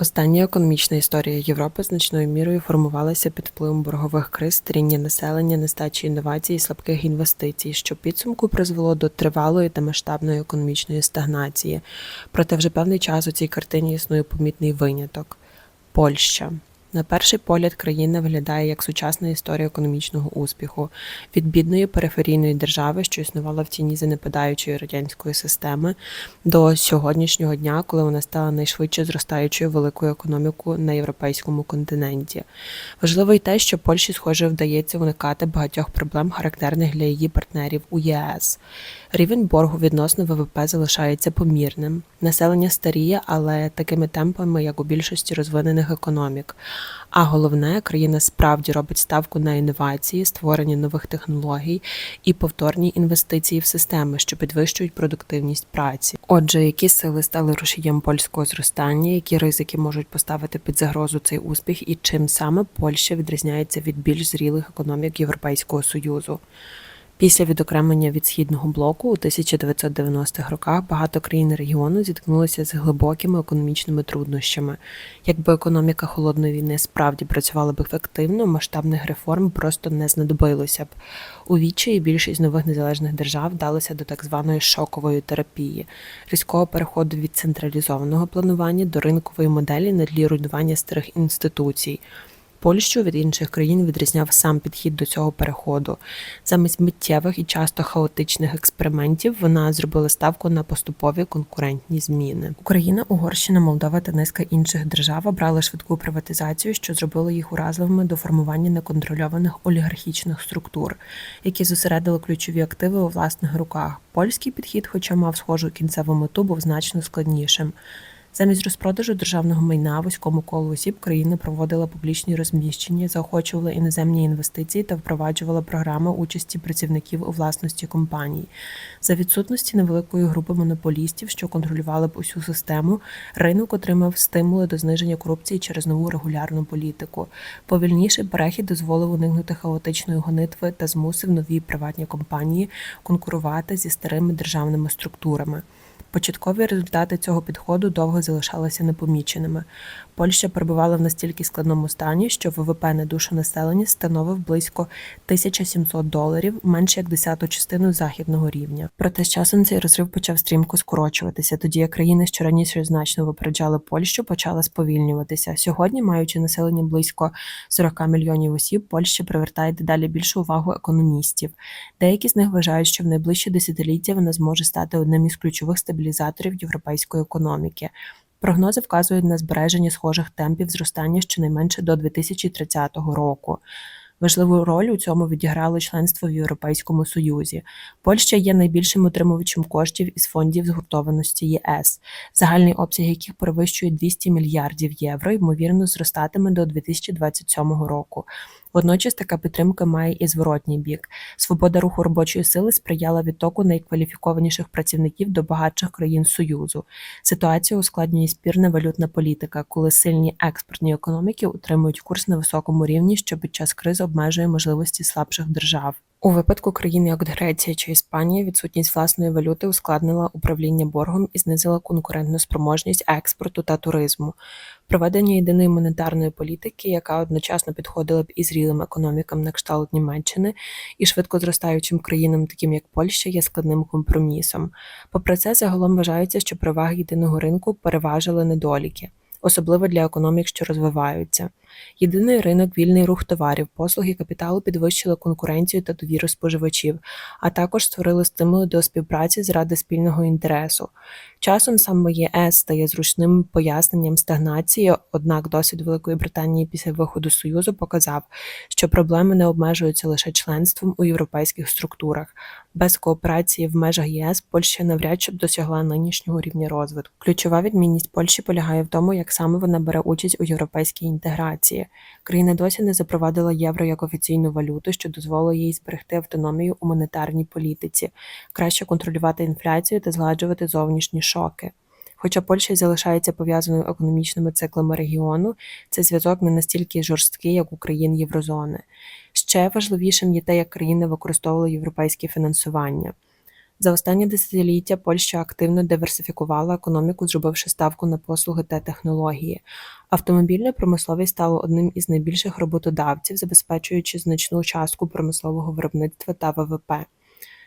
Остання економічна історія Європи значною мірою формувалася під впливом боргових криз, старіння населення, нестачі інновацій і слабких інвестицій, що підсумку призвело до тривалої та масштабної економічної стагнації. Проте вже певний час у цій картині існує помітний виняток Польща. На перший погляд країна виглядає як сучасна історія економічного успіху від бідної периферійної держави, що існувала в тіні занепадаючої радянської системи, до сьогоднішнього дня, коли вона стала найшвидше зростаючою великою економікою на європейському континенті. Важливо й те, що Польщі, схоже, вдається уникати багатьох проблем, характерних для її партнерів у ЄС. Рівень боргу відносно ВВП залишається помірним. Населення старіє, але такими темпами, як у більшості розвинених економік. А головне, країна справді робить ставку на інновації, створення нових технологій і повторні інвестиції в системи, що підвищують продуктивність праці. Отже, які сили стали рушієм польського зростання, які ризики можуть поставити під загрозу цей успіх, і чим саме Польща відрізняється від більш зрілих економік Європейського союзу? Після відокремлення від східного блоку у 1990-х роках багато країн регіону зіткнулися з глибокими економічними труднощами. Якби економіка холодної війни справді працювала б ефективно, масштабних реформ просто не знадобилося б. У відчаї більшість нових незалежних держав вдалися до так званої шокової терапії, різкого переходу від централізованого планування до ринкової моделі на тлі руйнування старих інституцій. Польщу від інших країн відрізняв сам підхід до цього переходу. Замість миттєвих і часто хаотичних експериментів вона зробила ставку на поступові конкурентні зміни. Україна, Угорщина, Молдова та низка інших держав обрали швидку приватизацію, що зробило їх уразливими до формування неконтрольованих олігархічних структур, які зосередили ключові активи у власних руках. Польський підхід, хоча мав схожу кінцеву мету, був значно складнішим. Замість розпродажу державного майна вузькому колу осіб країна проводила публічні розміщення, заохочувала іноземні інвестиції та впроваджувала програми участі працівників у власності компаній. За відсутності невеликої групи монополістів, що контролювали б усю систему, ринок отримав стимули до зниження корупції через нову регулярну політику. Повільніший перехід дозволив уникнути хаотичної гонитви та змусив нові приватні компанії конкурувати зі старими державними структурами. Початкові результати цього підходу довго залишалися непоміченими. Польща перебувала в настільки складному стані, що ВВП на душу населення становив близько 1700 доларів, менше як десяту частину західного рівня. Проте з часом цей розрив почав стрімко скорочуватися, тоді як країни, що раніше значно випереджали Польщу, почали сповільнюватися. Сьогодні, маючи населення близько 40 мільйонів осіб, Польща привертає дедалі більшу увагу економістів. Деякі з них вважають, що в найближчі десятиліття вона зможе стати одним із ключових стабілізаторів європейської економіки. Прогнози вказують на збереження схожих темпів зростання щонайменше до 2030 року. Важливу роль у цьому відіграло членство в Європейському Союзі. Польща є найбільшим отримувачем коштів із фондів згуртованості ЄС, загальний обсяг яких перевищує 200 мільярдів євро, ймовірно, зростатиме до 2027 року. Водночас така підтримка має і зворотній бік. Свобода руху робочої сили сприяла відтоку найкваліфікованіших працівників до багатших країн Союзу. Ситуацію ускладнює спірна валютна політика, коли сильні експортні економіки утримують курс на високому рівні, що під час кризи обмежує можливості слабших держав. У випадку країн, як Греція чи Іспанія, відсутність власної валюти ускладнила управління боргом і знизила конкурентну спроможність експорту та туризму. Проведення єдиної монетарної політики, яка одночасно підходила б і зрілим економікам на кшталт Німеччини, і швидко зростаючим країнам, таким як Польща, є складним компромісом. Попри це, загалом вважається, що переваги єдиного ринку переважили недоліки особливо для економік, що розвиваються. Єдиний ринок, вільний рух товарів, послуг і капіталу підвищили конкуренцію та довіру споживачів, а також створили стимули до співпраці заради спільного інтересу. Часом саме ЄС стає зручним поясненням стагнації, однак досвід Великої Британії після виходу Союзу показав, що проблеми не обмежуються лише членством у європейських структурах. Без кооперації в межах єС Польща навряд чи б досягла нинішнього рівня розвитку. Ключова відмінність Польщі полягає в тому, як саме вона бере участь у європейській інтеграції. Країна досі не запровадила євро як офіційну валюту, що дозволило їй зберегти автономію у монетарній політиці, краще контролювати інфляцію та згладжувати зовнішні шоки. Хоча Польща залишається пов'язаною економічними циклами регіону, цей зв'язок не настільки жорсткий, як у країн Єврозони. Ще важливішим є те, як країни використовували європейське фінансування. За останні десятиліття Польща активно диверсифікувала економіку, зробивши ставку на послуги та технології. Автомобільна промисловість стала одним із найбільших роботодавців, забезпечуючи значну частку промислового виробництва та ВВП.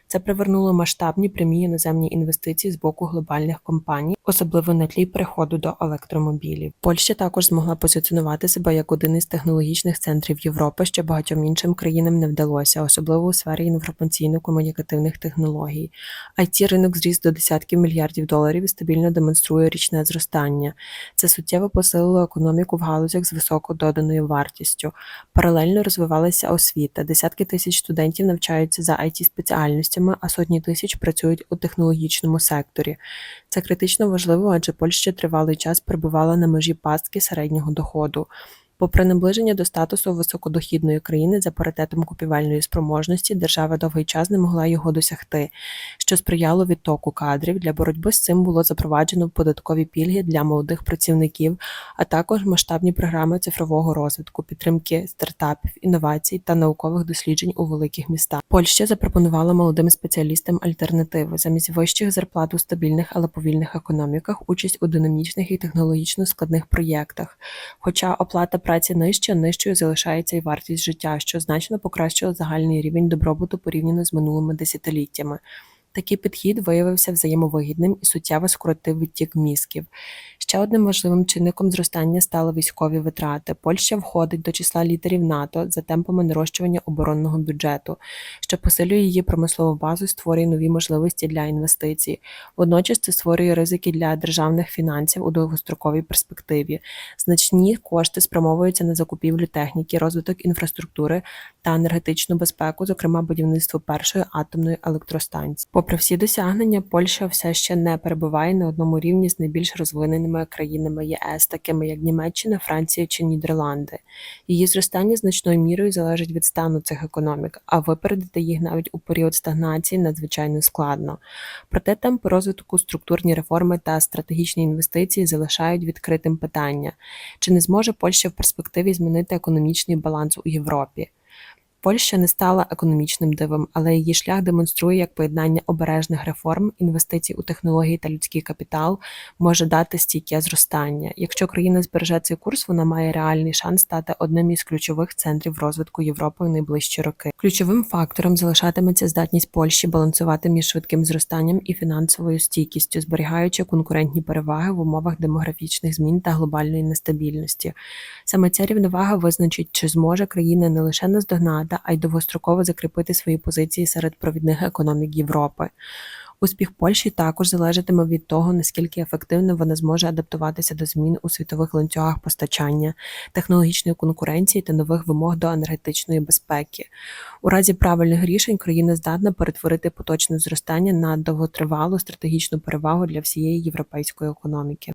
Це привернуло масштабні прямі іноземні інвестиції з боку глобальних компаній, особливо на тлі переходу до електромобілів. Польща також змогла позиціонувати себе як один із технологічних центрів Європи, що багатьом іншим країнам не вдалося, особливо у сфері інформаційно-комунікативних технологій. it ринок зріс до десятків мільярдів доларів і стабільно демонструє річне зростання. Це суттєво посилило економіку в галузях з високою доданою вартістю. Паралельно розвивалася освіта. Десятки тисяч студентів навчаються за it спеціальностями, а сотні тисяч працюють у технологічному секторі. Це критично важливо, адже Польща тривалий час перебувала на межі пастки середнього доходу. Попри наближення до статусу високодохідної країни за паритетом купівельної спроможності, держава довгий час не могла його досягти, що сприяло відтоку кадрів. Для боротьби з цим було запроваджено податкові пільги для молодих працівників, а також масштабні програми цифрового розвитку, підтримки стартапів, інновацій та наукових досліджень у великих містах. Польща запропонувала молодим спеціалістам альтернативи замість вищих зарплат у стабільних, але повільних економіках, участь у динамічних і технологічно складних проєктах. Хоча оплата праці нижча, нижчою залишається і вартість життя, що значно покращило загальний рівень добробуту порівняно з минулими десятиліттями. Такий підхід виявився взаємовигідним і суттєво скоротив відтік мізків. Ще одним важливим чинником зростання стали військові витрати. Польща входить до числа лідерів НАТО за темпами нарощування оборонного бюджету, що посилює її промислову базу і створює нові можливості для інвестицій. Водночас це створює ризики для державних фінансів у довгостроковій перспективі. Значні кошти спрямовуються на закупівлю техніки, розвиток інфраструктури та енергетичну безпеку, зокрема будівництво першої атомної електростанції. Попри всі досягнення, Польща все ще не перебуває на одному рівні з найбільш розвиненими країнами ЄС, такими як Німеччина, Франція чи Нідерланди. Її зростання значною мірою залежить від стану цих економік, а випередити їх навіть у період стагнації надзвичайно складно. Проте темпи розвитку, структурні реформи та стратегічні інвестиції залишають відкритим питання, чи не зможе Польща в перспективі змінити економічний баланс у Європі. Польща не стала економічним дивом, але її шлях демонструє, як поєднання обережних реформ, інвестицій у технології та людський капітал може дати стійке зростання. Якщо країна збереже цей курс, вона має реальний шанс стати одним із ключових центрів розвитку Європи в найближчі роки. Ключовим фактором залишатиметься здатність Польщі балансувати між швидким зростанням і фінансовою стійкістю, зберігаючи конкурентні переваги в умовах демографічних змін та глобальної нестабільності. Саме ця рівновага визначить, чи зможе країна не лише наздогнати, а й довгостроково закріпити свої позиції серед провідних економік Європи. Успіх Польщі також залежатиме від того, наскільки ефективно вона зможе адаптуватися до змін у світових ланцюгах постачання, технологічної конкуренції та нових вимог до енергетичної безпеки. У разі правильних рішень країна здатна перетворити поточне зростання на довготривалу стратегічну перевагу для всієї європейської економіки.